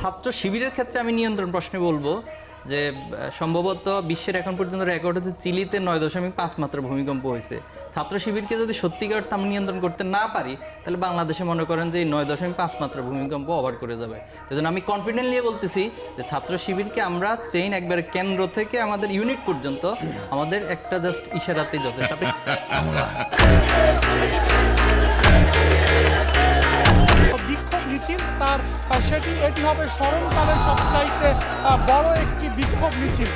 ছাত্র শিবিরের ক্ষেত্রে আমি নিয়ন্ত্রণ প্রশ্নে বলব যে সম্ভবত বিশ্বের এখন পর্যন্ত রেকর্ড হচ্ছে চিলিতে নয় দশমিক পাঁচ মাত্রা ভূমিকম্প হয়েছে। ছাত্র শিবিরকে যদি সত্যিকার অর্থে নিয়ন্ত্রণ করতে না পারি, তাহলে বাংলাদেশে মনে করেন যে নয় দশমিক পাঁচ মাত্রা ভূমিকম্প ওভার করে যাবে। সেজন্য আমি কনফিডেন্টলি বলতেছি যে, ছাত্র শিবিরকে আমরা চেইন একবারে কেন্দ্র থেকে আমাদের ইউনিট পর্যন্ত আমাদের একটা জাস্ট ইশারাতেই যথেষ্ট। মিছিল তার সেটি এটি হবে স্মরণকালের সবচাইতে বড় একটি বিক্ষোভ মিছিল।